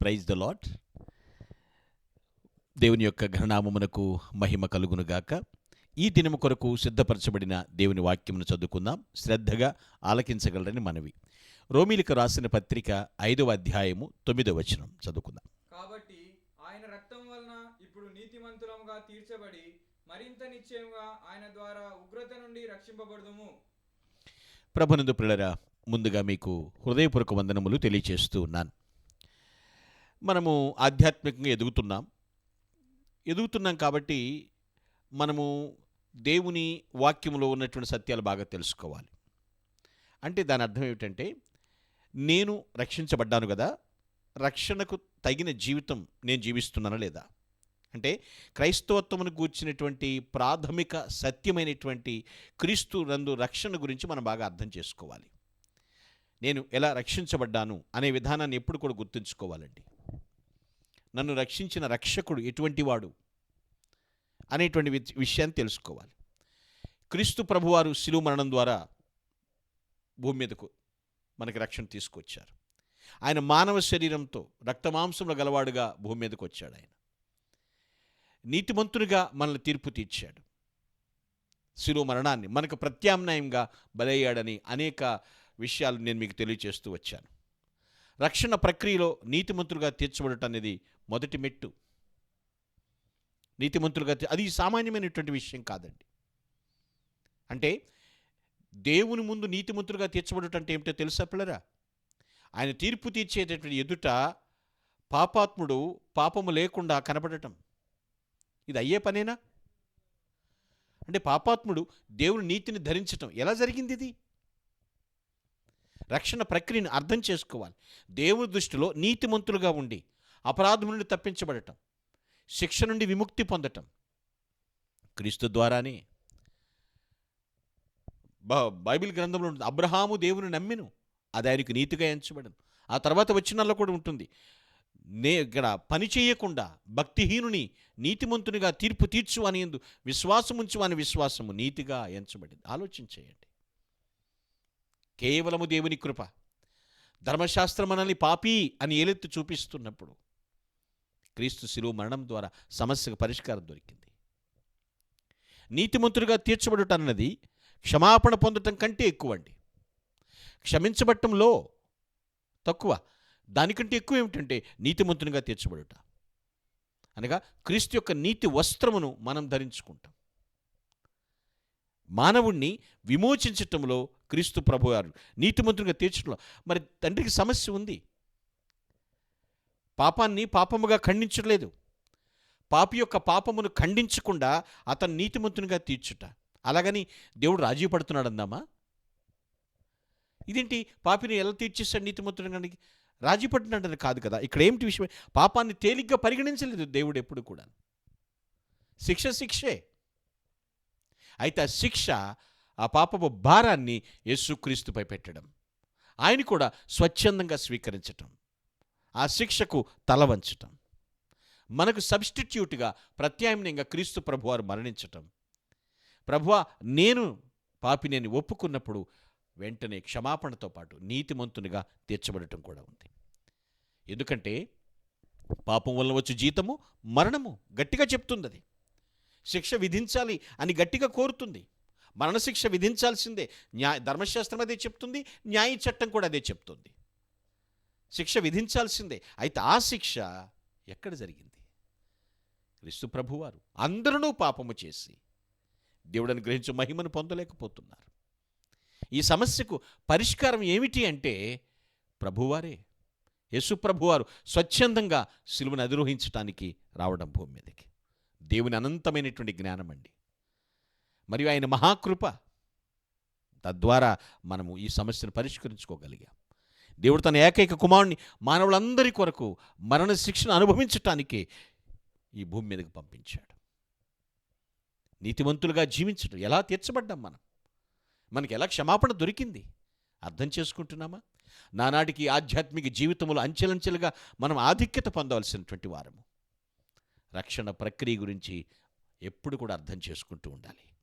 Praise the lot దేవుని యొక్క ఘననామమునకు మహిమ కలుగునుగాక ఈ దినము కొరకు సిద్ధపరచబడిన దేవుని వాక్యమును చదువుకుందాం. శ్రద్ధగా ఆలకించగలరని మనవి. రోమిలికి రాసిన పత్రిక ఐదవ అధ్యాయము తొమ్మిదవ వచనం చదువుకుందాం. కాబట్టి ఆయన రక్తం వలన ఇప్పుడు నీతిమంతులముగా తీర్చబడి మరింత నిశ్చయముగా ఆయన ద్వారా ఉగ్రత నుండి రక్షింపబడుదుము. ప్రభునందు పిల్లరా ముందుగా మీకు హృదయపూర్వక వందనములు తెలియచేస్తూ ఉన్నాను. మనము ఆధ్యాత్మికంగా ఎదుగుతున్నాం. ఎదుగుతున్నాం కాబట్టి మనము దేవుని వాక్యంలో ఉన్నటువంటి సత్యాలు బాగా తెలుసుకోవాలి. అంటే దాని అర్థం ఏమిటంటే నేను రక్షించబడ్డాను కదా రక్షణకు తగిన జీవితం నేను జీవిస్తున్నానా లేదా? అంటే క్రైస్తవత్వమును గూర్చినటువంటి ప్రాథమిక సత్యమైనటువంటి క్రీస్తు నందు రక్షణ గురించి మనం బాగా అర్థం చేసుకోవాలి. నేను ఎలా రక్షించబడ్డాను అనే విధానాన్ని ఎప్పుడు కూడా గుర్తుంచుకోవాలండి. నన్ను రక్షించిన రక్షకుడు ఎటువంటి వాడు అనేటువంటి వి- విషయాన్ని తెలుసుకోవాలి. క్రీస్తు ప్రభువారు శిలువ మరణం ద్వారా భూమి మీదకు మనకి రక్షణ తీసుకొచ్చారు. ఆయన మానవ శరీరంతో రక్తమాంసంలో గలవాడుగా భూమి మీదకు వచ్చాడు ఆయన. నీతిమంతునిగా మనల్ని తీర్పు తీర్చాడు. శిలువ మరణాన్ని మనకు ప్రత్యామ్నాయంగా బలయ్యాడని అనేక విషయాలు నేను మీకు తెలియచేస్తూ వచ్చాను. రక్షణ ప్రక్రియలో నీతిమంతులుగా తీర్చబడటం అనేది మొదటి మెట్టు. నీతిమంతులుగా అది సామాన్యమైనటువంటి విషయం కాదండి. అంటే దేవుని ముందు నీతిమంతులుగా తీర్చబడటం అంటే ఏమిటో తెలుసా పిల్లరా? ఆయన తీర్పు తీర్చేటటువంటి ఎదుట పాపాత్ముడు పాపము లేకుండా కనబడటం. ఇది అయ్యే పనేనా? అంటే పాపాత్ముడు దేవుని నీతిని ధరించటం. ఎలా జరిగింది ఇది? రక్షణ ప్రక్రియను అర్థం చేసుకోవాలి. దేవుని దృష్టిలో నీతిమంతులుగా ఉండి అపరాధం నుండి తప్పించబడటం శిక్ష నుండి విముక్తి పొందటం. క్రీస్తు ద్వారానే బ- బైబిల్ గ్రంథంలో ఉంటుంది అబ్రహాము దేవుని నమ్మిను అది ఆయనకు నీతిగా ఎంచబడను. ఆ తర్వాత వచ్చినల్లో కూడా ఉంటుంది నే ఇక్కడ పని చేయకుండా భక్తిహీనుని నీతిమంతునిగా తీర్పు తీర్చు అని ఎందు విశ్వాసముంచు అని విశ్వాసము నీతిగా ఎంచబడింది. ఆలోచించేయండి కేవలము దేవుని కృప ధర్మశాస్త్రం మనల్ని పాపి అని ఏలెత్తి చూపిస్తున్నప్పుడు క్రీస్తు శిలువు మరణం ద్వారా సమస్యకు పరిష్కారం దొరికింది. నీతిమంతుడిగా తీర్చబడుట అన్నది క్షమాపణ పొందటం కంటే ఎక్కువ అండి క్షమించబట్టంలో తక్కువ. దానికంటే ఎక్కువ ఏమిటంటే నీతిమంతునిగా తీర్చబడుట. అనగా క్రీస్తు యొక్క నీతి వస్త్రమును మనం ధరించుకుంటాం. మానవుణ్ణి విమోచించటంలో క్రీస్తు ప్రభువారు నీతిమంతునిగా తీర్చడంలో మరి తండ్రికి సమస్య ఉంది. పాపాన్ని పాపముగా ఖండించలేదు పాపి యొక్క పాపమును ఖండించకుండా అతను నీతిమంతునిగా తీర్చుట. అలాగని దేవుడు రాజీ పడుతున్నాడు అందామా ఇదేంటి? పాపిని ఎలా తీర్చేస్తాడు నీతిమంతునిగా రాజీ పడుతున్నాడని కాదు కదా. ఇక్కడ ఏమిటి విషయం? పాపాన్ని తేలిగ్గా పరిగణించలేదు దేవుడు ఎప్పుడు కూడా. శిక్ష శిక్షే. అయితే ఆ శిక్ష ఆ పాపపు భారాన్ని యేసుక్రీస్తుపై పెట్టడం. ఆయన కూడా స్వచ్ఛందంగా స్వీకరించటం. ఆ శిక్షకు తల వంచటం. మనకు సబ్స్టిట్యూట్గా ప్రత్యామ్నాయంగా క్రీస్తు ప్రభువారు మరణించటం. ప్రభువ నేను పాపినేని ఒప్పుకున్నప్పుడు వెంటనే క్షమాపణతో పాటు నీతిమంతునిగా తీర్చబడటం కూడా ఉంది. ఎందుకంటే పాపం వల్ల వచ్చే జీతము మరణము గట్టిగా చెప్తుంది అది శిక్ష విధించాలి అని గట్టిగా కోరుతుంది. మరణశిక్ష విధించాల్సిందే. న్యాయ ధర్మశాస్త్రం అదే చెప్తుంది న్యాయ చట్టం కూడా అదే చెప్తుంది. శిక్ష విధించాల్సిందే. అయితే ఆ శిక్ష ఎక్కడ జరిగింది? క్రీస్తు ప్రభువారు అందరూ పాపము చేసి దేవుడని గ్రహించు మహిమను పొందలేకపోతున్నారు. ఈ సమస్యకు పరిష్కారం ఏమిటి అంటే ప్రభువారే యేసు ప్రభువారు స్వచ్ఛందంగా సిలువను అధిరోహించటానికి రావడం భూమి మీదకి. దేవుని అనంతమైనటువంటి జ్ఞానం అండి. మరియు ఆయన మహాకృప తద్వారా మనము ఈ సమస్యను పరిష్కరించుకోగలిగాం. దేవుడు తన ఏకైక కుమారుని మానవులందరి కొరకు మరణ శిక్షను అనుభవించటానికి ఈ భూమి మీదకి పంపించాడు. నీతివంతులుగా జీవించడం ఎలా తీర్చబడ్డాం మనం? మనకి ఎలా క్షమాపణ దొరికింది? అర్థం చేసుకుంటున్నామా? నానాటికి ఆధ్యాత్మిక జీవితంలో అంచెలంచెలుగా మనం ఆధిక్యత పొందవలసినటువంటి వారము. రక్షణ ప్రక్రియ గురించి ఎప్పుడు కూడా అర్థం చేసుకుంటూ ఉండాలి.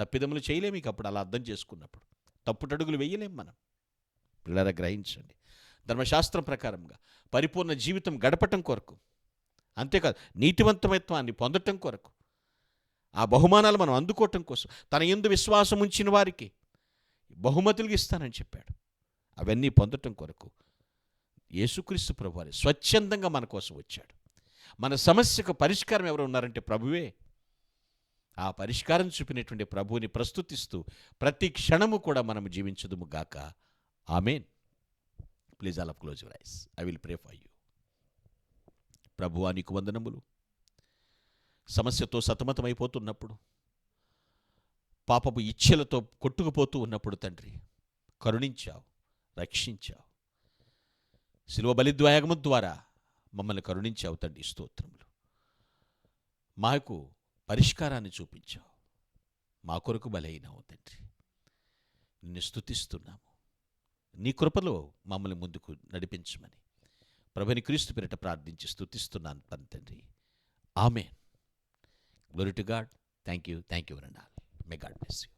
తప్పిదములు చేయలేము ఇక అప్పుడు అలా అర్థం చేసుకున్నప్పుడు. తప్పుటడుగులు వేయలేం మనం. పిల్లల గ్రహించండి. ధర్మశాస్త్రం ప్రకారంగా పరిపూర్ణ జీవితం గడపటం కొరకు అంతేకాదు నీతివంతమత్వాన్ని పొందటం కొరకు ఆ బహుమానాలు మనం అందుకోవటం కోసం తన ఎందు విశ్వాసం ఉంచిన వారికి బహుమతులు ఇస్తానని చెప్పాడు. అవన్నీ పొందటం కొరకు యేసుక్రీస్తు ప్రభువారి స్వచ్ఛందంగా మన కోసం వచ్చాడు. మన సమస్యకు పరిష్కారం ఎవరు ఉన్నారంటే ప్రభువే. ఆ పరిష్కారం చూపినటువంటి ప్రభువుని ప్రస్తుతిస్తూ ప్రతి క్షణము కూడా మనం జీవించదుము గాక. Amen please all of close your eyes I will pray for you ప్రభువా నీకు వందనములు. సమస్యతో సతమతమైపోతున్నప్పుడు పాపపు ఇచ్ఛలతో కొట్టుకుపోతూ ఉన్నప్పుడు తండ్రి కరుణించావు రక్షించావు. శిలువ బలిద్వాయగము ద్వారా మమ్మల్ని కరుణించావు తండ్రి స్తోత్రములు. మాకు పరిష్కారాన్ని చూపించావు. మా కొరకు బలైనావు తండ్రి. నిన్ను స్థుతిస్తున్నాము నీ కృపలో మమ్మల్ని ముందుకు నడిపించమని. ప్రభుని క్రీస్తు పేరిట ప్రార్థించి స్తుతిస్తున్నాను పని తండ్రి. ఆమె glory to God thank you thank you వరండాల్ may God bless you